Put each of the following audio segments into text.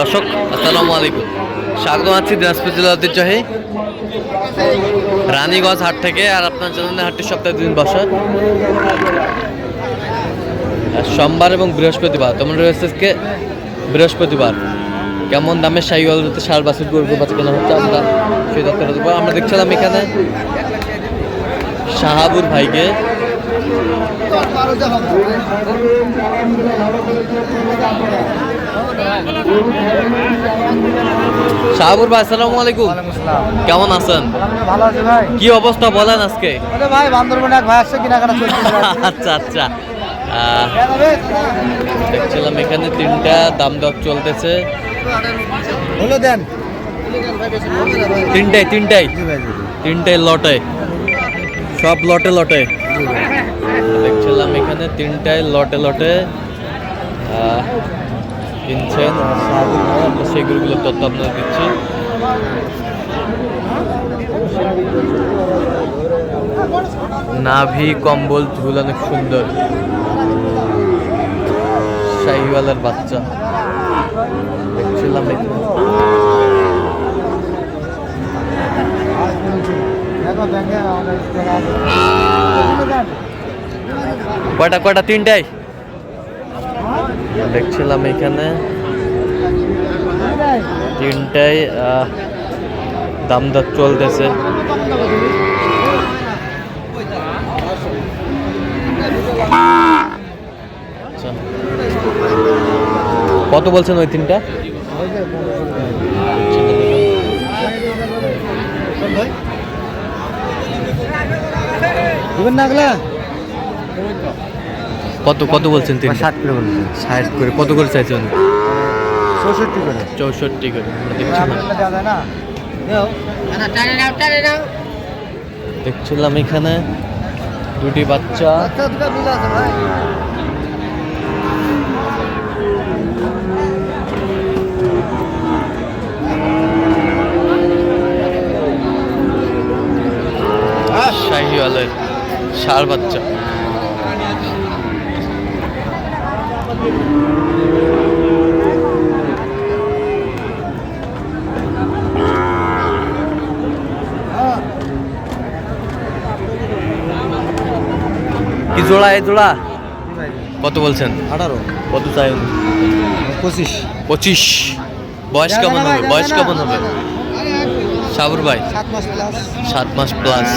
দর্শক, আসসালামু আলাইকুম। স্বাগত আছি দিনাজপুর জেলা ঐতিহ্যবাহী রানীগঞ্জ হাট থেকে আর আপনার জানান হাটটি সপ্তাহে দিন বসে। সোমবার এবং বৃহস্পতিবার, তোমরা রয়েছে বৃহস্পতিবার। কেমন দামে সাইওয়ালতে সার বাছুর গরু বাচ্চা কেনা হচ্ছে আমরা সেই তথ্যটা দেবো আমরা দেখছিলাম এখানে শাহাবুর ভাইকে। শাহাবুর ভাই, আসসালামু আলাইকুম। কেমন আছেন? ভালো আছে ভাই কি অবস্থা বলেন আজকে? ভাই বান্দরবনে এক ভাই আসছে কেনাকাটা চলছে আচ্ছা। আচ্ছা দেখছিলাম এখানে তিনটা দাম দর চলতেছে। হলো দেন তিনটাই তিনটাই তিনটাই লটে। সব লটে লটে। দেখছিলাম এখানে তিনটায় লটে লটে। কিনছেন আমরা সেগুলোগুলো তথ্য আপনাদের দিচ্ছি। নাভি কম্বল ঝুল অনেক সুন্দর। শাহিওয়ালার বাচ্চা। দেখছিলাম আছে। কয়টা তিনটাই দেখছিলাম এখানে তিনটাই দাম দর চলতেছে আচ্ছা। কত বলছেন ওই তিনটা না? কত কত বলছেন তিনটা ষাট করে বলছেন ষাট করে কত করে চাইছেন? চৌষট্টি করে। চৌষট্টি করে দেখছিলাম। এখানে দুটি বাচ্চা। দুটা বিল আছে ভাই। শাহিওয়ালের ষাড় বাচ্চা। কি জোড়া এই জোড়া? কত বলছেন? আঠারো। কত চাই? পঁচিশ। পঁচিশ। বয়স কেমন হবে? বয়স কেমন হবে? সাবুর ভাই। সাত মাস প্লাস সাত মাস প্লাস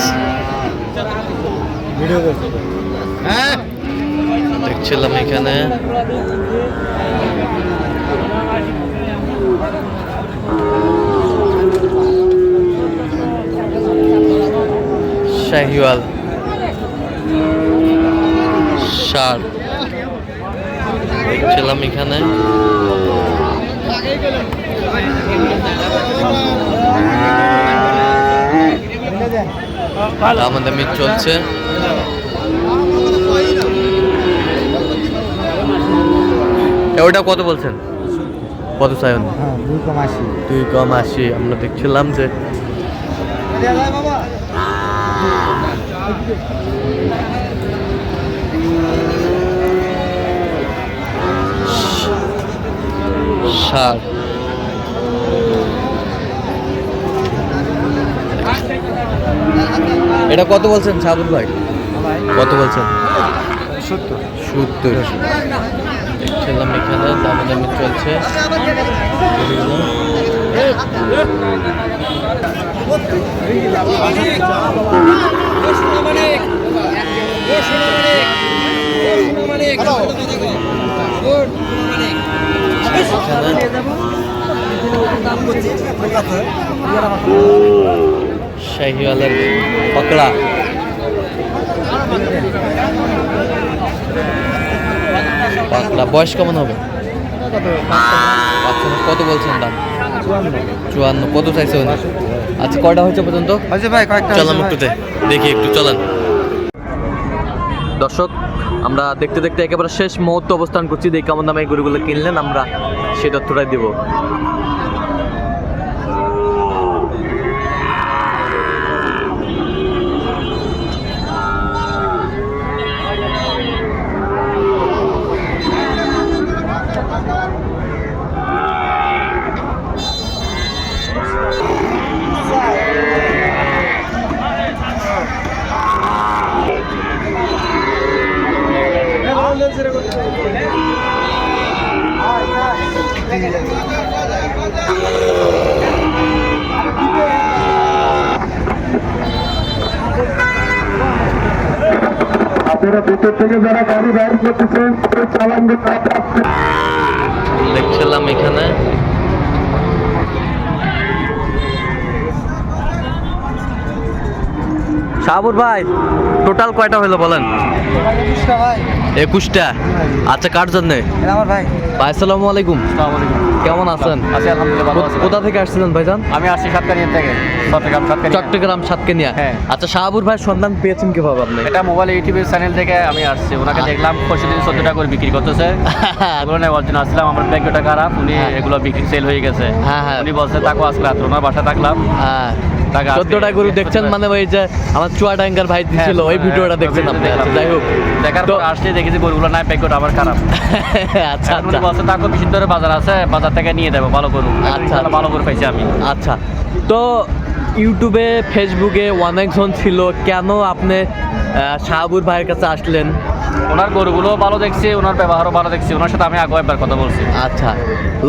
ভিডিও হ্যাঁ। দেখছিলাম এখানে। শাহিওয়াল সার। দেখছিলাম এখানে। দামাদামি চলছে। ওটা কত বলছেন? কত চাইন হ্যাঁ দুই কম আশি। দুই কম আশি আমরা দেখছিলাম যে এটা কত বলছেন সাবুর ভাই? কত বলছেন? সত্তর। সত্তর। দেখছিলাম এখানে দামাদামি চলছে। শাহিওয়ালের পকড়া। পাকড়া বয়স কেমন হবে? কত বলছেন দাম? চুয়ান্ন। কত চাইছে উনি? আচ্ছা কয়টা হয়েছে পর্যন্ত? হয়েছে ভাই কয়েকটা চলাম একটুতে দেখি একটু চলান। দর্শক আমরা দেখতে দেখতে একেবারে শেষ মুহূর্ত অবস্থান করছি। দেখি কেমন দামে গুরুগুলো গরুগুলো কিনলেন আমরা সেই তথ্যটাই দেবো। আপনারা ভিতর থেকে যারা গাড়ি বাইর করতেছেন চালান। দেখছিলাম এখানে শাহাবুর ভাই টোটাল কয়টা হলো বলেন? একুশটা আচ্ছা কার জন্যে? আমার ভাই। ভাই আসসালামু আলাইকুম। কেমন আছেন? আছি আলহামদুলিল্লাহ ভালো আছি। কোথা থেকে আসছিলেন ভাইজান? আমি আসছি সাতকানিয়া থেকে চট্টগ্রাম সাতকানিয়া। হ্যাঁ। আচ্ছা শাহাবুর ভাই সন্ধান পেয়েছেন কীভাবে আপনি? এটা মোবাইল ইউটিউবের চ্যানেল থেকে আমি আসছি। ওনাকে দেখলাম প্রতিদিন চোদ্দ টাকা করে বিক্রি করতেছে। এগুলো নেওয়ার জন্য আসলাম আমার ব্যাগটা খারাপ। উনি হ্যাঁ। এগুলো বিক্রি সেল হয়ে গেছে। হ্যাঁ, হ্যাঁ। উনি বলছে তাকে আজকে রাত্রে ওনার বাসা থাকলাম। হ্যাঁ। চোদ্দটা গরু দেখছেন মানে ওই যে আমার চুয়াডাঙ্গার ভাই ছিল ওই ভিডিওটা দেখছেন আপনি? আচ্ছা, যাই হোক। দেখার পর আসলে দেখেছি গরুগুলো নাই ব্যাগটা আমার খারাপ। আচ্ছা আচ্ছা। বলছে তাকে বেশি ধরে বাজার আছে বাজার থেকে নিয়ে দেবো ভালো গরু। আচ্ছা। ভালো গরু পাইছি আমি। আচ্ছা। তো ইউটিউবে ফেসবুকে অনেকজন ছিল কেন আপনি শাহাবুর ভাইয়ের কাছে আসলেন? ওনার গরুগুলো ভালো দেখছি ওনার ব্যবহারও ভালো দেখছি ওনার সাথে আমি আগে একবার কথা বলছি। আচ্ছা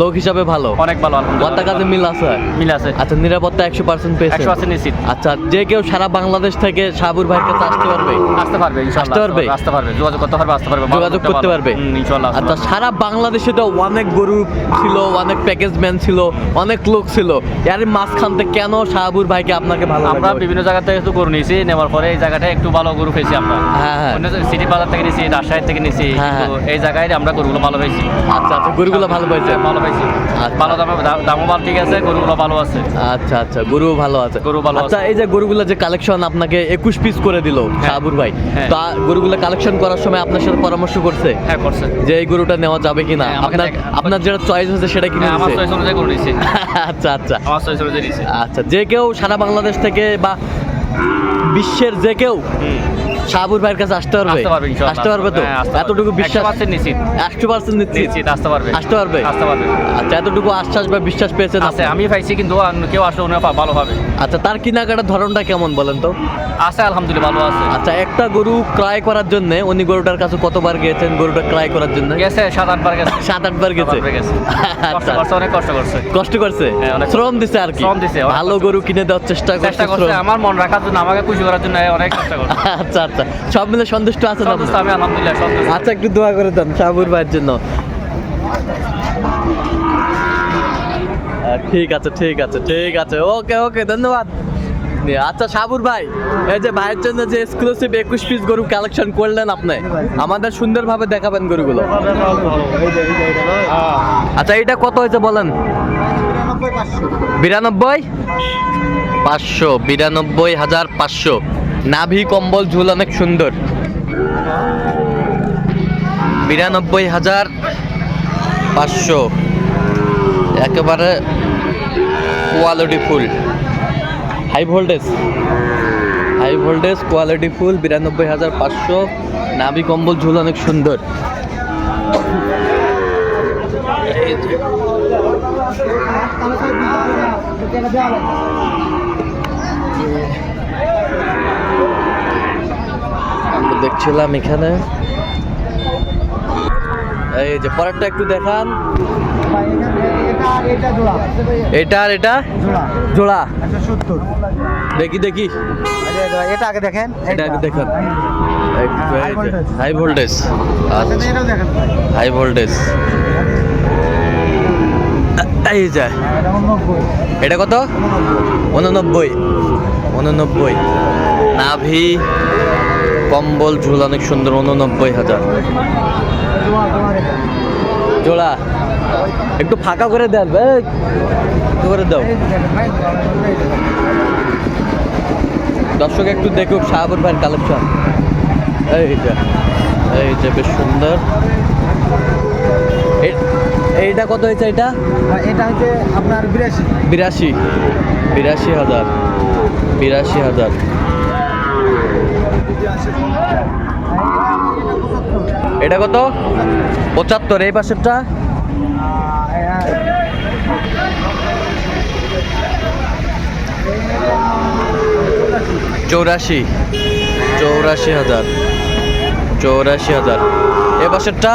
লোক হিসাবে ভালো? অনেক ভালো কথা কাজে মিল আছে? মিল আছে। আচ্ছা নিরাপত্তা একশো পার্সেন্ট পেয়েছে একশো আছে নিশ্চিত। আচ্ছা যে কেউ সারা বাংলাদেশ থেকে শাহাবুর ভাইয়ের কাছে আসতে পারবে? আসতে পারবে ইনশাআল্লাহ আসতে পারবে? আসতে পারবে যোগাযোগ করতে পারবে আসতে পারবে যোগাযোগ করতে পারবে? ইনশাআল্লাহ আচ্ছা সারা বাংলাদেশে তো অনেক গরু ছিল অনেক প্যাকেজ ম্যান ছিল অনেক লোক ছিল। এর মাঝখান থেকে কেন শাহাবুর ভাইকে আপনাকে ভালো আমরা বিভিন্ন জায়গা থেকে গরু নিয়েছি নেওয়ার পরে এই জায়গাটা একটু ভালো গরু পেয়েছি আমরা। হ্যাঁ, হ্যাঁ। সিটি বাজার থেকে নিয়েছি রাজশাহী থেকে নিয়েছি। হ্যাঁ, কিন্তু এই জায়গায় আমরা গরুগুলো ভালো পেয়েছি আচ্ছা আচ্ছা গরুগুলো ভালো পাইছে ভালো পাইছি। আচ্ছা। ভালো দামে দামও ভালো ঠিক আছে গরুগুলো ভালো আছে। আচ্ছা আচ্ছা গরু ভালো আছে। গরু ভালো আচ্ছা এই যে গরুগুলো যে কালেকশন আপনাকে একুশ পিস করে দিল শাহাবুর ভাই তা গরুগুলো কালেকশন করার সময় আপনার সাথে পরামর্শ করছে? হ্যাঁ করছে। যে এই গরুটা নেওয়া যাবে কিনা? হ্যাঁ, আপনার আপনার যেটা চয়েস হয়েছে সেটা কিনে হ্যাঁ, আমার চয়েস অনুযায়ী গরু নিয়েছি। আচ্ছা আচ্ছা। আমার চয়েস অনুযায়ী নিয়েছি। আচ্ছা যে কেউ সারা বাংলাদেশ থেকে বা বিশ্বের যে কেউ। শাহাবুর ভাইয়ের কাছে আসতে পারবে? আসতে পারবে তো? হ্যাঁ। এতটুকু বিশ্বাস 100% নিশ্চিত। একশো পার্সেন্ট নিশ্চিত? আসতে পারবে। আসতে পারবে? আসতে পারবে। আচ্ছা এতটুকু আশ্বাস বা বিশ্বাস পেয়েছেন আছে আমি পাইছি কিন্তু কেউ আসলে উনি ভালো হবে। আচ্ছা তার কেনাকাটার ধরনটা কেমন বলেন তো? আছে আলহামদুলিল্লাহ ভালো আছে। আচ্ছা একটা গরু ক্রয় করার জন্য উনি গরুটার কাছে কতবার গিয়েছেন? গরুটা ক্রয় করার জন্য? গেছে সাত আটবার গেছে। সাত আটবার গেছে। আচ্ছা। করছে অনেক কষ্ট করছে। কষ্ট করছে? হ্যাঁ, শ্রম দিছে আর কি? শ্রম দিছে, ভালো গরু কিনে দেওয়ার চেষ্টা করছে আমার মন রাখার জন্য আমাকে খুশি করার জন্য অনেক চেষ্টা করছে। আচ্ছা আচ্ছা সব মিলে সন্তুষ্ট আছেন আমি আলহামদুলিল্লাহ সন্তুষ্ট। আচ্ছা একটু দোয়া করে দেন শাহাবুর ভাইয়ের জন্য। ঠিক আছে ঠিক আছে ঠিক আছে। ওকে ওকে ধন্যবাদ। আচ্ছা সাবুর ভাই এই যে ভাইয়ের জন্য যে এক্সক্লুসিভ একুশ পিস গরু কালেকশন করলেন আপনি আমাদের সুন্দরভাবে দেখাবেন গরুগুলো। আচ্ছা এটা কত হয়েছে বলেন? বিরানব্বই? পাঁচশো বিরানব্বই হাজার পাঁচশো। নাভি কম্বল ঝুল অনেক সুন্দর। বিরানব্বই হাজার পাঁচশো। একেবারে quality full. High voltage high voltage quality full, বিরানব্বই হাজার পাঁচশো। নাভি কম্বল ঝুল অনেক সুন্দর যে। আমরা দেখছিলাম এখানে। এই যে পরেরটা একটু দেখান। এটা এটা আর এটা? জোড়া। দেখি দেখি। এটা আগে দেখেন। এটা আগে দেখান. হাই ভোল্টেজ হাই ভোল্টেজ এই এটা এটা কত? উননব্বই। উননব্বই। নাভি। কম্বল ঝুল অনেক সুন্দর উননব্বই হাজার। জোড়া। একটু ফাঁকা করে দেন একটু করে দাও। দর্শক একটু দেখুক শাহাবুর ভাইয়ের কালেকশন এই যে এই যে বেশ সুন্দর। এইটা কত হয়েছে এটা? এটা হচ্ছে আপনার বিরাশি। বিরাশি। বিরাশি হাজার। বিরাশি হাজার। এটা কত? পঁচাত্তর। এই পাশেরটা? চৌরাশি। চৌরাশি হাজার। চৌরাশি হাজার। এ পাশেরটা?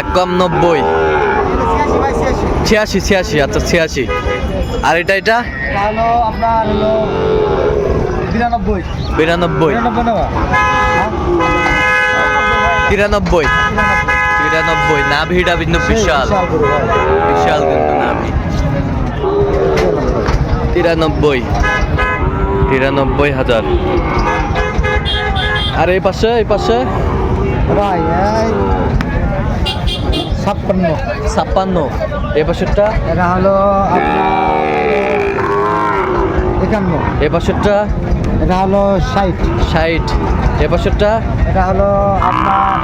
এক কম নব্বই। ছিয়াশি ছিয়াশি। আচ্ছা ছিয়াশি। আর এটা এটা? আপনার বিরানব্বই। বিরানব্বই। হ্যাঁ? তিরানব্বই। তিরানব্বই। নাভিটা কিন্তু বিশাল। বিশাল কিন্তু নাভি। তিরানব্বই। তিরানব্বই হাজার। আর এই পাশে এই পাশে? ভাই ছাপ্পান্ন। ছাপ্পান্ন। এই পাশেরটা? এটা হলো একান্ন। এই পাশেরটা? এটা হলো ষাট। ষাট। পাশেরটা? এটা হলো আপনার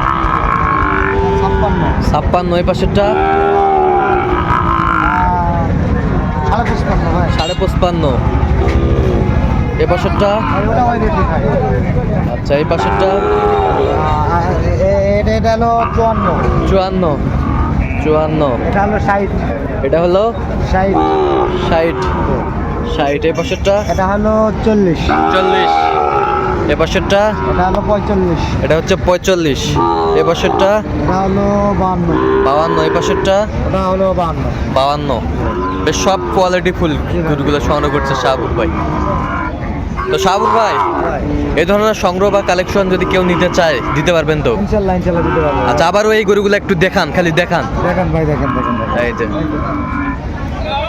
ছাপ্পান্ন। ছাপ্পান্ন এই পাশেরটা? সাড়ে পঁচপান্ন এ পাশেরটা? আচ্ছা এই পাশেরটা? এ- এ- এটা এটা হলো চুয়ান্ন। চুয়ান্ন। চুয়ান্ন। এটা হলো ষাট। এটা হলো? ষাট। ষাট। ষাট এই পাশেরটা? এটা হলো চল্লিশ। চল্লিশ। এ পাশেরটা? এটা হলো পঁয়তাল্লিশ। এটা হচ্ছে পঁয়তাল্লিশ। এ পাশেরটা? এটা হলো বাহান্ন। পাশেরটা? এটা হলো বাহান্ন। বাউান্ন বেশ সব কোয়ালিটি ফুল গরুগুলো সংগ্রহ করছে শাহবুর ভাই। তো শাহবুর ভাই এই ধরনের সংগ্রহ বা কালেকশন যদি কেউ নিতে চায় দিতে পারবেন তো? ইনশাল্লাহ ইনশাল্লাহ দিতে পারব। আচ্ছা আবারও এই গরুগুলো একটু দেখান খালি দেখান। দেখেন ভাই দেখেন দেখেন। এই যে।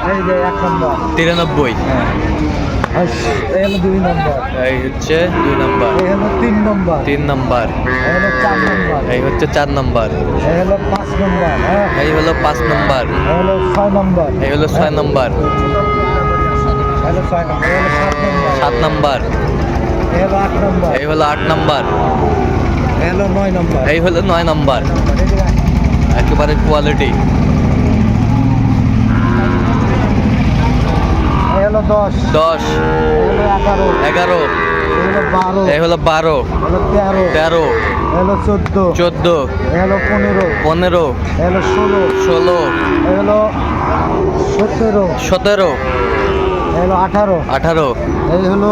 এই যে এক নম্বর তিরানব্বই হ্যাঁ এই হলো দুই নম্বর এই হচ্ছে দুই নাম্বার এই হলো তিন নম্বর তিন নাম্বার এই হলো চার নম্বর এই হচ্ছে চার নাম্বার এই হলো পাঁচ নম্বর হ্যাঁ এই হলো পাঁচ নাম্বার এই হলো ছয় নম্বর এই হলো ছয় নাম্বার সাত নম্বর এই হলো আট নম্বর এই হলো আট নাম্বার এই হলো নয় নম্বর এই হলো নয় নাম্বার একেবারে কোয়ালিটি হলো দশ। দশ। এগারো। হলো বারো। এই হলো বারো। তেরো। তেরো। হলো চোদ্দ। চোদ্দ। হলো পনেরো। পনেরো। হলো ষোলো। ষোলো। হলো সতেরো। সতেরো। হলো আঠারো। আঠারো। এই হলো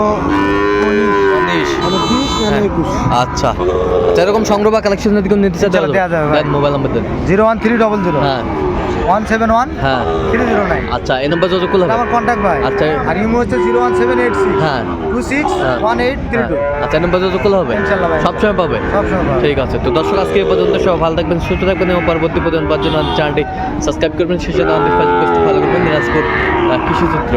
হ্যাঁ। আচ্ছা। আচ্ছা এরকম সংগ্রহ বা কালেকশন যদি কেউ নিতে যাবে মোবাইল নাম্বার দেন। Zero one three double zero. হ্যাঁ। ওয়ান সেভেন ওয়ান হ্যাঁ। থ্রি জিরো নাইন আচ্ছা এই নাম্বার যোগাযোগ করলে হবে। আমার কন্ট্যাক্ট ভাই। আচ্ছা। আর ইমো হচ্ছে zero one seven eight six হ্যাঁ। Two six. One eight three. Two আচ্ছা এই নাম্বার যোগাযোগ করলে হবে? ইনশাল্লাহ। সবসময় পাবে? সবসময় ঠিক আছে তো দর্শক আজকে এই পর্যন্ত সব ভালো থাকবেন সুস্থ থাকবেন এবং পরবর্তী পর্যন্ত পাওয়ার জন্য আমাদের চ্যানেলটি সাবস্ক্রাইব করবেন শেষে আমাদের ফেসবুক পেজটি ফলো করবেন দিনাজপুর আহ, কৃষিচিত্র।